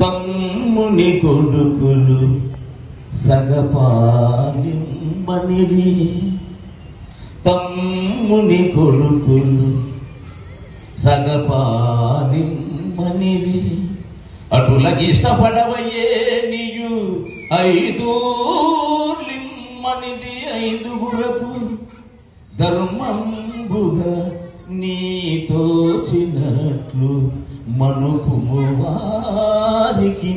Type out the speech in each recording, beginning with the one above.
తమ్ముని కొడుకులు సగపాలింబనిరి తమ్ముని కొడుకులు సగపాలింబనిరి అటులకి ఇష్టపడవయ్యే నీయు ఐదు లిమ్మనిది ఐదుగురకు ధర్మంబుగా నీతో చిన్నట్లు మనుకుము వారికి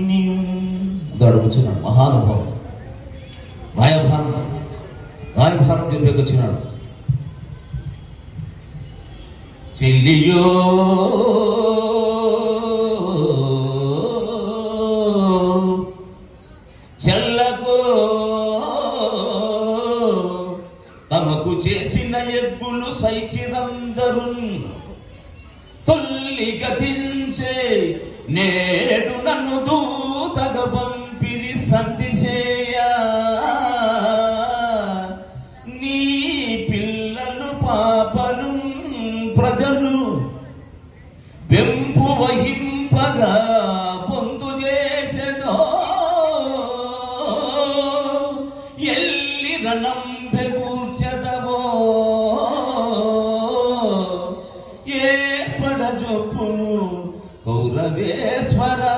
గడుపుచున్నాడు మహానుభావం రాయభారం రాయభారం దగ్గరికి వచ్చినాడు. చెల్లియో చెల్లకో తమకు చేసిన ఎగ్గులు సైచిరందరు తల్లి గతించే నేడు నన్ను దూతగ పంపిది సంతిసేయ నీ పిల్లలు పాపలు ప్రజలు వెంపు వహింపగా సర్వేశ్వరా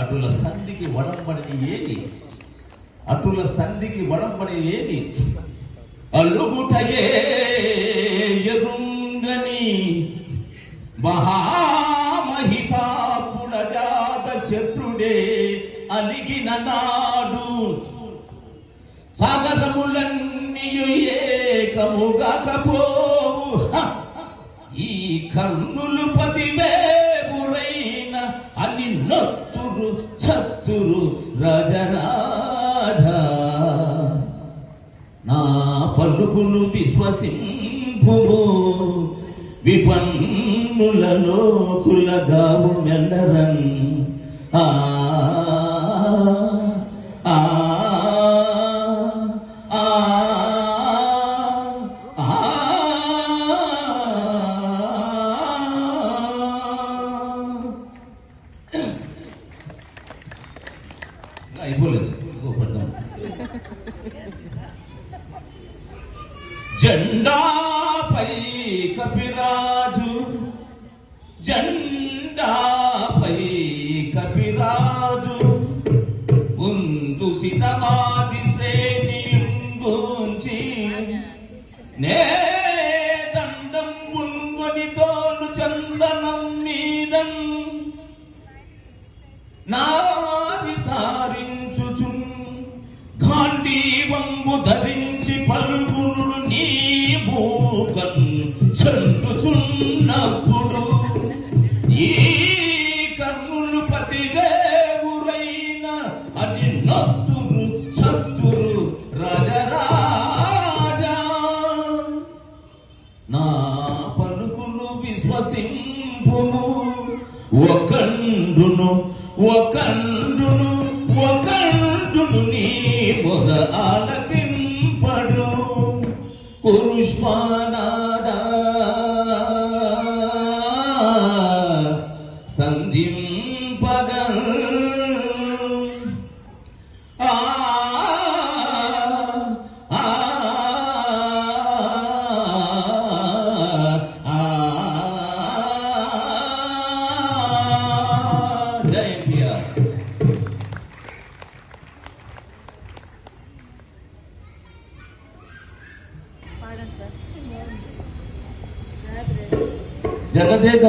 అటుల సంధికి వడంబడిని ఏది అటుల సంధికి వడంబడి ఏది అలుగుటయే ఎరుంగని మహామహితాపుడజాత శత్రుడే. అలిగిన నాడు సాగరములన్నీయు ఏకముగాకపోవు ఈ కర్ణులు పదివేపురైన అని నొత్తురు చత్తురు రాజరాజా. నా పలుకులు విశ్వసింపుము. లోకుల గావు మెల్లరన్ అయిపోలేదు. ఇంకో పద్యం. జెండాపై కపిరాజు జెండాపై కపిరాజు ముందు సితమాది శ్రేణియుంచి నే దండం మున్గొని తోడు చందనం మీదం నా ధరించి పలుగునుడు నీ భూపన్ చందుచున్నప్పుడు. ఈ కర్ణులు పతిదేవురైన అని నత్తురు చత్తురు రాజరాజా. నా పలుకులు విశ్వసింపును ఒకండును ఒకండును ఒకండును నీ మొద ఆలకి por os mares. जगत एक